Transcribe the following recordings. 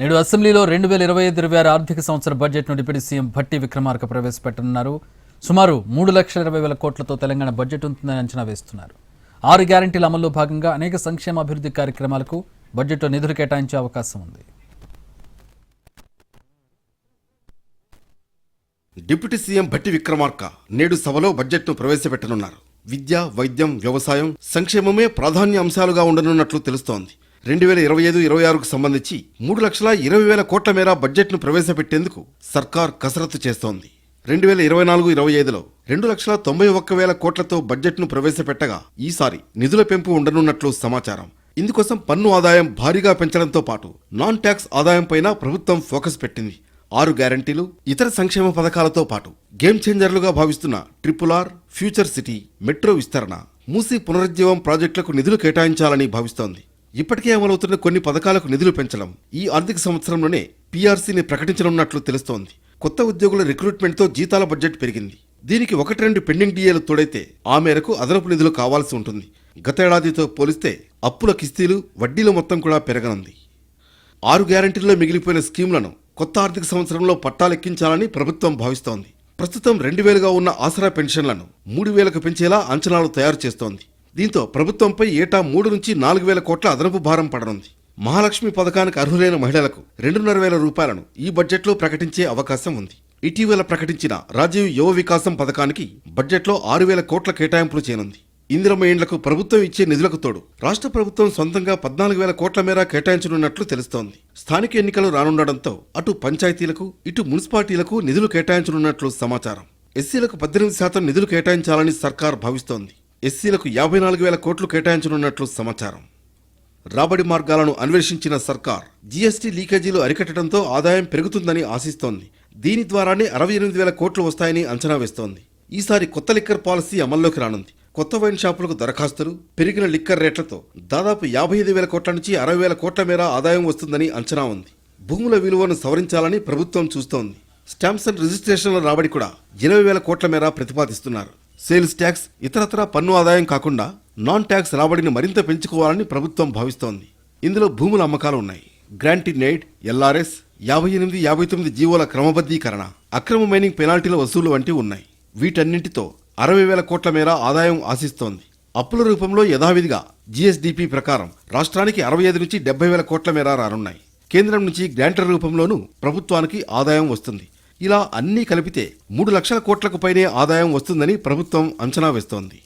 నేడు అసెంబ్లీలో రెండు వేల ఇరవై ఐదు ఇరవై ఆరు ఆర్థిక సంవత్సర బడ్జెట్ను డిప్యూటీ సీఎం భట్టి విక్రమార్క ప్రవేశపెట్టనున్నారు. సుమారు మూడు లక్షల ఇరవై వేల కోట్లతో తెలంగాణ బడ్జెట్ ఉంటుందని అంచనా వేస్తున్నారు. ఆరు గ్యారంటీల అమల్లో భాగంగా అనేక సంక్షేమ అభివృద్ధి కార్యక్రమాలకు బడ్జెట్లో నిధులు కేటాయించే అవకాశం ఉంది. డిప్యూటీ సీఎం భట్టి విక్రమార్క నేడు సభలో బడ్జెట్ను ప్రవేశపెట్టనున్నారు. విద్య వైద్యం వ్యవసాయం సంక్షేమమే ప్రాధాన్య అంశాలుగా ఉండనున్నట్లు తెలుస్తోంది. రెండు వేల ఇరవై ఐదు ఇరవై ఆరుకు సంబంధించి మూడు లక్షల ఇరవై వేల కోట్ల మేర బడ్జెట్ను ప్రవేశపెట్టేందుకు సర్కార్ కసరత్తు చేస్తోంది. రెండు వేల ఇరవై నాలుగు ఇరవై ఐదులో రెండు లక్షల తొంభై ఒక్క వేల కోట్లతో బడ్జెట్ను ప్రవేశపెట్టగా ఈసారి నిధుల పెంపు ఉండనున్నట్లు సమాచారం. ఇందుకోసం పన్ను ఆదాయం భారీగా పెంచడంతో పాటు నాన్ ట్యాక్స్ ఆదాయంపైన ప్రభుత్వం ఫోకస్ పెట్టింది. ఆరు గ్యారంటీలు ఇతర సంక్షేమ పథకాలతో పాటు గేమ్ చేంజర్లుగా భావిస్తున్న triple R future city metro విస్తరణ మూసీ పునరుజ్జీవం ప్రాజెక్టులకు నిధులు కేటాయించాలని భావిస్తోంది. ఇప్పటికే అమలవుతున్న కొన్ని పథకాలకు నిధులు పెంచడం ఈ ఆర్థిక సంవత్సరంలోనే పీఆర్సీని ప్రకటించనున్నట్లు తెలుస్తోంది. కొత్త ఉద్యోగుల రిక్రూట్మెంట్తో జీతాల బడ్జెట్ పెరిగింది. దీనికి ఒకటి రెండు పెండింగ్ డిఏలు తోడైతే ఆ మేరకు అదనపు నిధులు కావాల్సి ఉంటుంది. గతేడాదితో పోలిస్తే అప్పుల కిస్తీలు వడ్డీల మొత్తం కూడా పెరగనుంది. ఆరు గ్యారంటీల్లో మిగిలిపోయిన స్కీములను కొత్త ఆర్థిక సంవత్సరంలో పట్టాలెక్కించాలని ప్రభుత్వం భావిస్తోంది. ప్రస్తుతం రెండు వేలుగా ఉన్న ఆసరా పెన్షన్లను మూడు వేలకు పెంచేలా అంచనాలు తయారు చేస్తోంది. దీంతో ప్రభుత్వంపై ఏటా మూడు నుంచి నాలుగు వేల కోట్ల అదనపు భారం పడనుంది. మహాలక్ష్మి పథకానికి అర్హులైన మహిళలకు రెండున్నర వేల రూపాయలను ఈ బడ్జెట్లో ప్రకటించే అవకాశం ఉంది. ఇటీవల ప్రకటించిన రాజీవ్ యువ వికాసం పథకానికి బడ్జెట్లో ఆరు వేల కోట్ల కేటాయింపులు చేయనుంది. ఇందిరమ్మ ఇండ్లకు ప్రభుత్వం ఇచ్చే నిధులకు తోడు రాష్ట్ర ప్రభుత్వం సొంతంగా పద్నాలుగు వేల కోట్ల మేర కేటాయించనున్నట్లు తెలుస్తోంది. స్థానిక ఎన్నికలు రానుండడంతో అటు పంచాయతీలకు ఇటు మున్సిపాలిటీలకు నిధులు కేటాయించనున్నట్లు సమాచారం. ఎస్సీలకు పద్దెనిమిది శాతం నిధులు కేటాయించాలని సర్కార్ భావిస్తోంది. ఎస్సీలకు యాభై నాలుగు వేల కోట్లు కేటాయించనున్నట్లు సమాచారం. రాబడి మార్గాలను అన్వేషించిన సర్కార్ జీఎస్టీ లీకేజీలు అరికట్టడంతో ఆదాయం పెరుగుతుందని ఆశిస్తోంది. దీని ద్వారానే అరవై ఎనిమిది వేల కోట్లు వస్తాయని అంచనా వేస్తోంది. ఈసారి కొత్త లిక్కర్ పాలసీ అమల్లోకి రానుంది. కొత్త వైన్ షాపులకు దరఖాస్తులు పెరిగిన లిక్కర్ రేట్లతో దాదాపు యాభై ఐదు వేల కోట్ల నుంచి అరవై వేల కోట్ల మేర ఆదాయం వస్తుందని అంచనా ఉంది. భూముల విలువను సవరించాలని ప్రభుత్వం చూస్తోంది. స్టాంప్స్ అండ్ రిజిస్ట్రేషన్ల రాబడి కూడా ఇరవై వేల కోట్ల మేర ప్రతిపాదిస్తున్నారు. సేల్స్ ట్యాక్స్ ఇతరత్ర పన్ను ఆదాయం కాకుండా నాన్ ట్యాక్స్ రాబడిని మరింత పెంచుకోవాలని ప్రభుత్వం భావిస్తోంది. ఇందులో భూముల అమ్మకాలు ఉన్నాయి. గ్రాంటీ నైడ్ ఎల్ఆర్ఎస్ యాభై ఎనిమిది యాభై తొమ్మిది జీవోల క్రమబద్ధీకరణ అక్రమ మైనింగ్ పెనాల్టీల వసూలు వంటివి ఉన్నాయి. వీటన్నింటితో అరవై వేల కోట్ల మేర ఆదాయం ఆశిస్తోంది. అప్పుల రూపంలో యథావిధిగా జీఎస్డీపీ ప్రకారం రాష్ట్రానికి అరవై ఐదు నుంచి డెబ్బై వేల కోట్ల మేర రానున్నాయి. కేంద్రం నుంచి గ్రాంటర్ రూపంలోనూ ప్రభుత్వానికి ఆదాయం వస్తుంది. ఇలా అన్నీ కలిపితే మూడు లక్షల కోట్లకు పైనే ఆదాయం వస్తుందని ప్రభుత్వం అంచనా వేస్తోంది.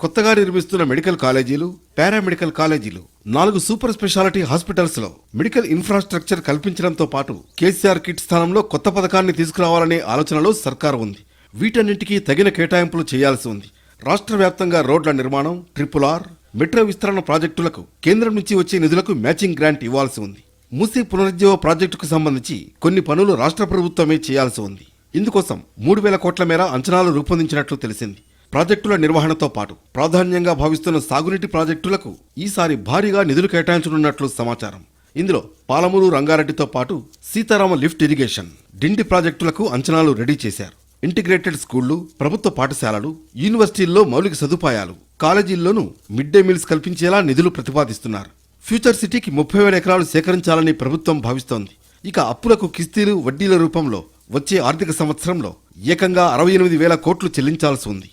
కొత్తగా నిర్మిస్తున్న మెడికల్ కాలేజీలు పారామెడికల్ కాలేజీలు నాలుగు సూపర్ స్పెషాలిటీ హాస్పిటల్స్లో మెడికల్ ఇన్ఫ్రాస్ట్రక్చర్ కల్పించడంతో పాటు కేసీఆర్ కిట్ స్థానంలో కొత్త పథకాన్ని తీసుకురావాలనే ఆలోచనలో సర్కారు ఉంది. వీటన్నింటికీ తగిన కేటాయింపులు చేయాల్సి ఉంది. రాష్ట్ర వ్యాప్తంగా రోడ్ల నిర్మాణం ట్రిపుల్ ఆర్ మెట్రో విస్తరణ ప్రాజెక్టులకు కేంద్రం నుంచి వచ్చే నిధులకు మ్యాచింగ్ గ్రాంట్ ఇవ్వాల్సి ఉంది. మూసీ పునరుజ్జీవ ప్రాజెక్టుకు సంబంధించి కొన్ని పనులు రాష్ట్ర ప్రభుత్వమే చేయాల్సి ఉంది. ఇందుకోసం మూడు వేల కోట్ల మేర అంచనాలు రూపొందించినట్లు తెలిసింది. ప్రాజెక్టుల నిర్వహణతో పాటు ప్రాధాన్యంగా భావిస్తున్న సాగునీటి ప్రాజెక్టులకు ఈసారి భారీగా నిధులు కేటాయించనున్నట్లు సమాచారం. ఇందులో పాలమూరు రంగారెడ్డితో పాటు సీతారామ లిఫ్ట్ ఇరిగేషన్ డిండి ప్రాజెక్టులకు అంచనాలు రెడీ చేశారు. ఇంటిగ్రేటెడ్ స్కూళ్ళు ప్రభుత్వ పాఠశాలలు యూనివర్సిటీల్లో మౌలిక సదుపాయాలు కాలేజీల్లోనూ మిడ్ డే మీల్స్ కల్పించేలా నిధులు ప్రతిపాదిస్తున్నారు. ఫ్యూచర్ సిటీకి ముప్పై వేల ఎకరాలు సేకరించాలని ప్రభుత్వం భావిస్తోంది. ఇక అప్పులకు కిస్తీలు వడ్డీల రూపంలో వచ్చే ఆర్థిక సంవత్సరంలో ఏకంగా అరవై ఎనిమిది వేల కోట్లు చెల్లించాల్సి ఉంది.